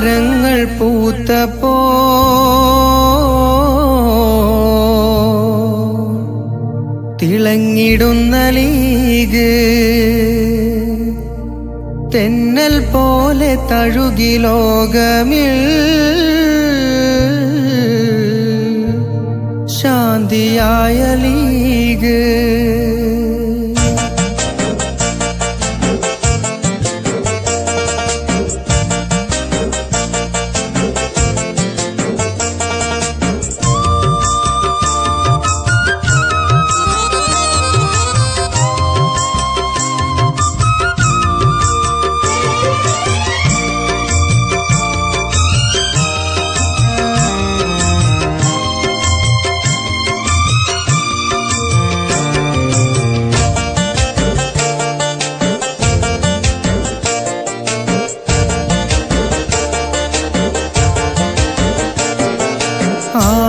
താരങ്ങൾ പൂത്തപ്പോ? തിളങ്ങിടുന്ന ലീഗ് തെന്നൽ പോലെ തഴുകി ലോകമിൽ ശാന്തിയായ ലീഗ്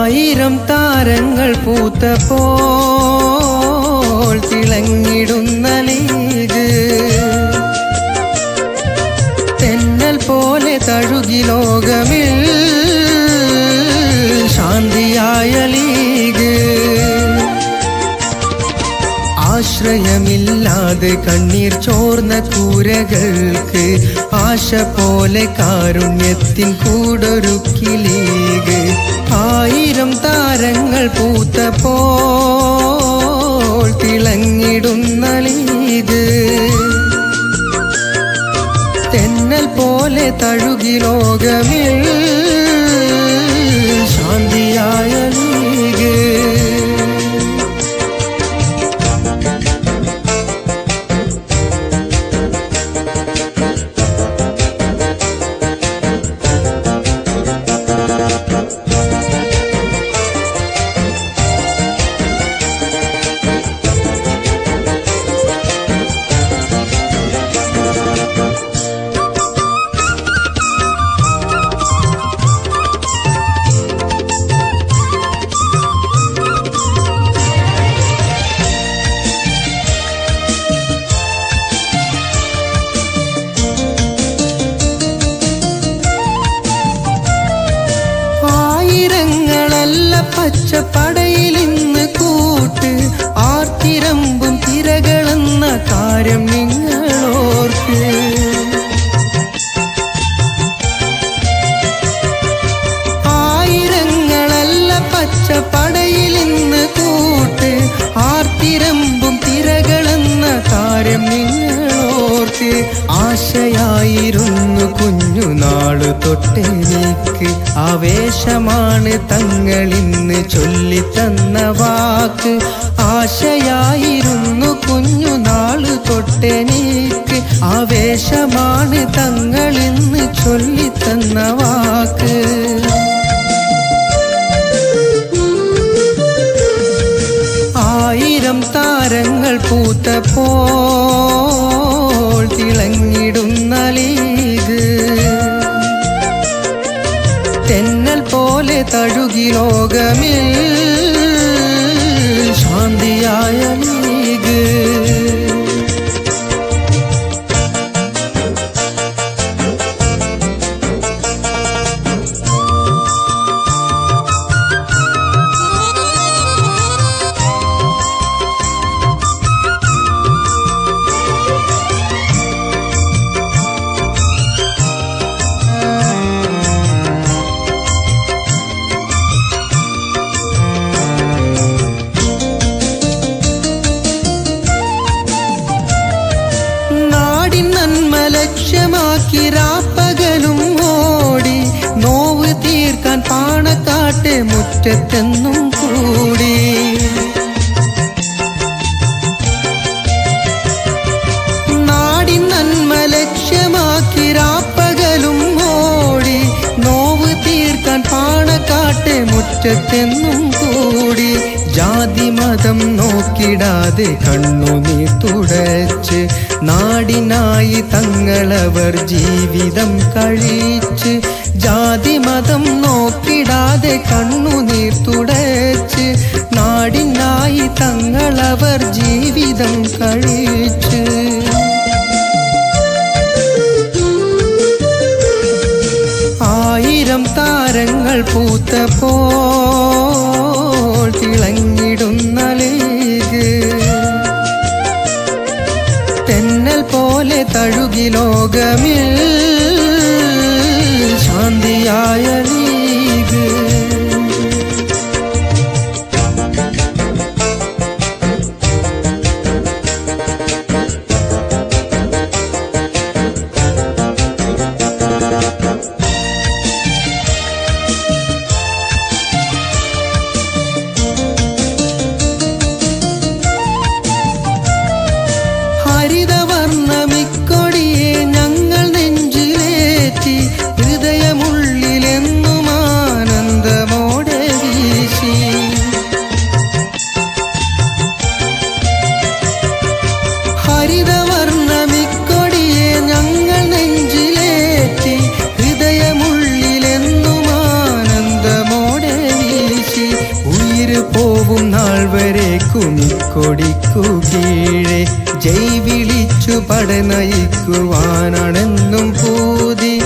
ആയിരം താരങ്ങൾ പൂത്തപ്പോൾ തിളങ്ങിടുന്ന ലീഗ് തെന്നൽ പോലെ തഴുകി ലോകമിൽ ശാന്തിയായ ആശ്രയമില്ലാതെ കണ്ണീർ ചോർന്ന കൂരകൾക്ക് ആശ പോലെ കാരുണ്യത്തിൻ കൂടൊരുക്കിലേക്ക് ആയിരം താരങ്ങൾ പൂത്തപ്പോൾ തിളങ്ങിടുന്ന ലീഗ്. തെന്നൽ പോലെ തഴുകി ലോകമിൽ ശാന്തിയായ ഇന്ന് കൂട്ട് ആർത്തിരമ്പും തിരകളെന്ന കാര്യം നിങ്ങളോർക്ക് ആയിരങ്ങളല്ല പച്ചപ്പടയിൽ ഇന്ന് കൂട്ട് ആർത്തിരമ്പും തിരകളെന്ന കാര്യം നിങ്ങളോർക്ക് ആശയായിരുന്നു കുഞ്ഞുനാൾ തൊട്ടെനിക്ക് ആവേശമാണ് തങ്ങളിന്ന് ചൊല്ലിത്തന്ന വാക്ക്. ആശയായിരുന്നു കുഞ്ഞുനാൾ തൊട്ടെനിക്ക് ആവേശമാണ് തങ്ങളിന്ന് ചൊല്ലിത്തന്ന വാക്ക്. ആയിരം താരങ്ങൾ പൂത്തപ്പോൾ തഴുകി രാപ്പകലും ഓടി നോവ് തീർക്കാൻ പാണക്കാട്ടെ മുറ്റത്തെന്നും കൂടി. നാടി നന്മ ലക്ഷ്യമാക്കി രാപ്പകലും ഓടി നോവ് തീർക്കാൻ പാണക്കാട്ടെ മുറ്റത്തെന്നും കൂടി. ജാതി മതം നോക്കിടാതെ കണ്ണുനീർ തുടച്ച് നാടിനായി തങ്ങളവർ ജീവിതം കഴിച്ച് ജാതി മതം നോക്കിടാതെ കണ്ണുനീർ തുടച്ച് നാടിനായി തങ്ങളവർ ജീവിതം കഴിച്ച് ആയിരം താരങ്ങൾ പൂത്തപ്പോൾ പോലെ തഴുകി ലോകമിൽ ശാന്തിയായ ലീഗ്. Let me. ഉയിര് പോവും നാൾ വരെ കുമിക്കൊടിക്കു കീഴെ. ജയ് വിളിച്ചു പടനയിക്കുവാനാണെന്നും പൂതി.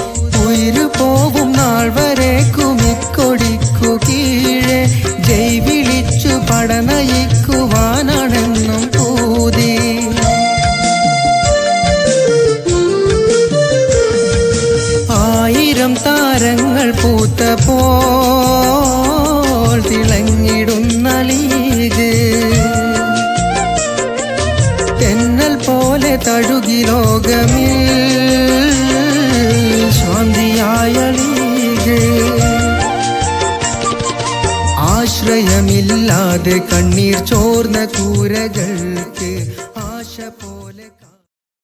ഉയിര് പോവും നാൾ വരെ കുമിക്കൊടിക്കു കീഴെ. ജയ് വിളിച്ചു പടനയിക്കുവാനാണെന്നും പൂതി. ആയിരം താരങ്ങൾ പൂത്ത തിളങ്ങിടുന്ന ലോകമിൽ ശാന്തിയായ ലീഗ് ആശ്രയമില്ലാതെ കണ്ണീർ ചോർന്ന കൂരകൾക്ക് ആശ പോലെ